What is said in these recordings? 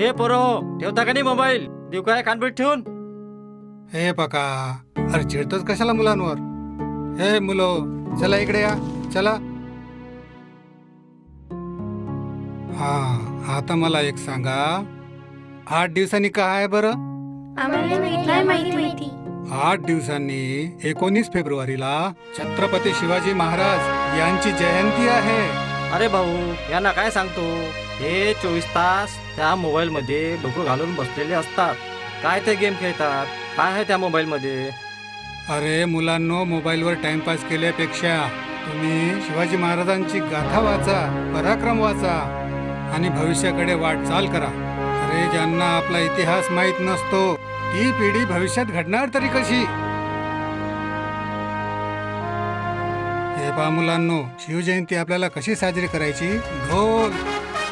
हे पोरो ठेवता का नाही मोबाईल? देऊ काय? कानपीठ ठेवून. हे पका. अरे चिडतोच कशाला मुलांवर? हे मुलो चला इकडे या. चला. हा आता मला एक सांगा. आठ दिवसांनी काय आहे बरं? आम्हाला नाही माहिती माहिती. आठ दिवसांनी एकोणीस फेब्रुवारीला छत्रपती शिवाजी महाराज यांची जयंती आहे. अरे भाऊ यांना काय सांगतो? हे चोवीस तास त्या मोबाईल मध्ये डोकं घालून बसलेले असतात. काय ते गेम खेळतात? काय आहे त्या मोबाईल मध्ये अरे मुलांनो मोबाईलवर टाइमपास केल्यापेक्षा तुम्ही शिवाजी महाराजांची गाथा वाचा पराक्रम वाचा आणि भविष्याकडे वाटचाल करा. अरे ज्यांना आपला इतिहास माहीत नसतो ती पिढी भविष्यात घडणार तरी कशी? पहा मुलांनो शिवजयंती आपल्याला कशी साजरी करायची? ढोल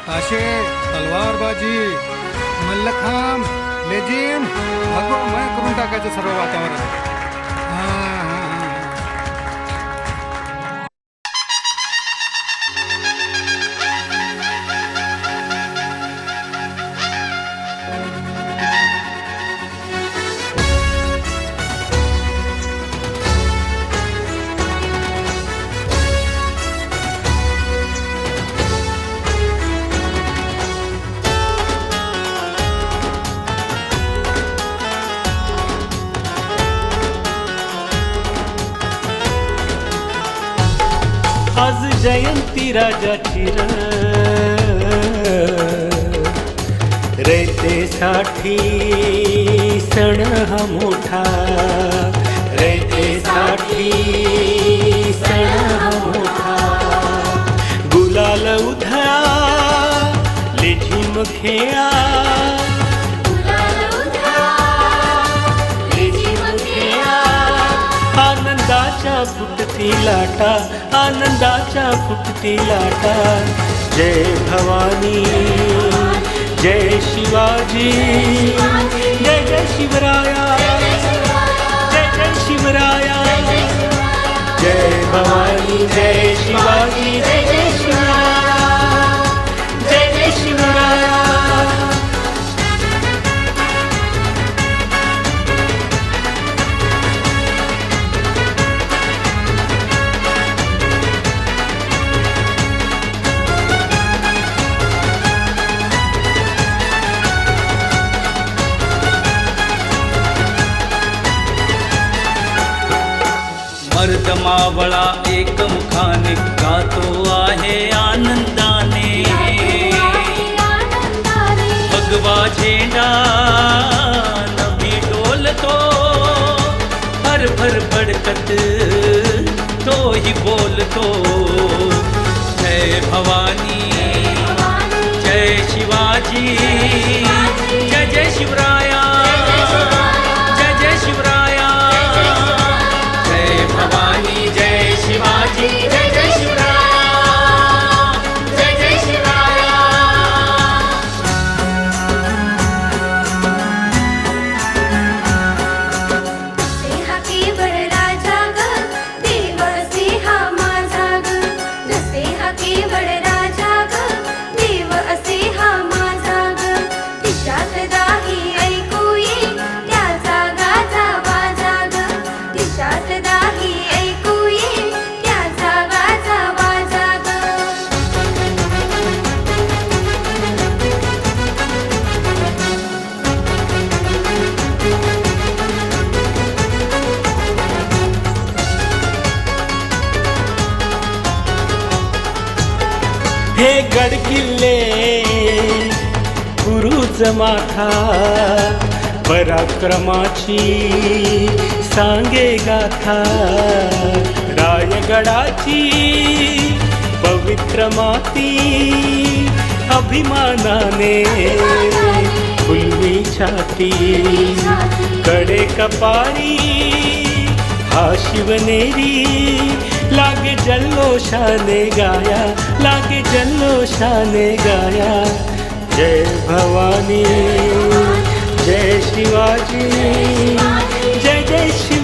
ताशे तलवारबाजी मल्लखांब लेझिम भगवमय करून टाकायचं सर्व वातावरण. जयंती राजाची र रयतेसाठी सण हा मोठा. रयतेसाठी सण हा मोठा. गुलाल उधळा लेझिम खेळा. आनंदाच्या फुटती लाटा आनंदाच्या फुटती लाटा. जय भवानी जय शिवाजी जय जय शिवराया जय जय शिवराया. जय भवानी जय मर्द मावळा एकमुखाने गातो आहे आनंदाने। भगवा झेंडा नभी डोलतो भर भर भडकत तोही बोलतो जय भवानी, जय शिवाजी, जय जय शिवराया हे गड किल्ले गुरुच माथा पराक्रमाची सांगे गाथा रायगडाची पवित्र माती अभिमानाने फुलवी छाती, कडे कपारी, हा शिवनेरी, लागे जल्लोषाने गाया, लागे जल्लोषाने गाया। जय भवानी, जय शिवाजी जय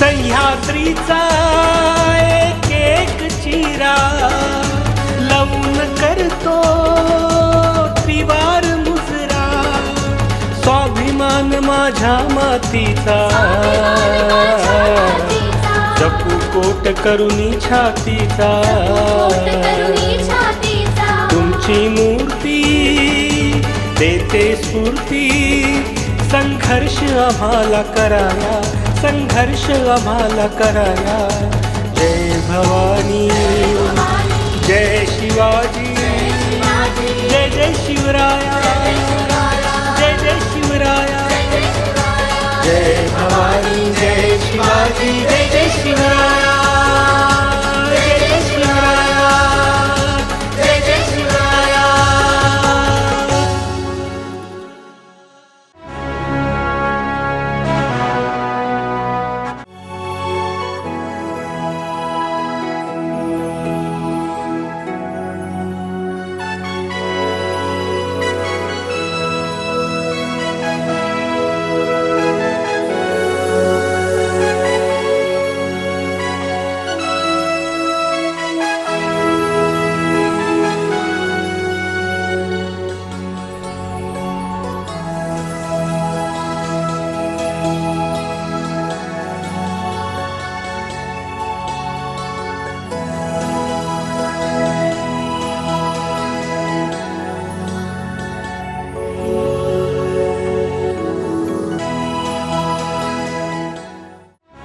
सह्याद्रीचा एक एक चिरा लवून करतो त्रिवार मुजरा. स्वाभिमान माझ्या मातीचा. जपू कोट करुणी छातीचा. तुमची मूर्ती देते स्फूर्ती संघर्ष आम्हाला करायला. संघर्ष आम्हाला कराया. जय भवानी जय शिवाजी जय जय शिवराया जय जय शिवराया जय भवानी.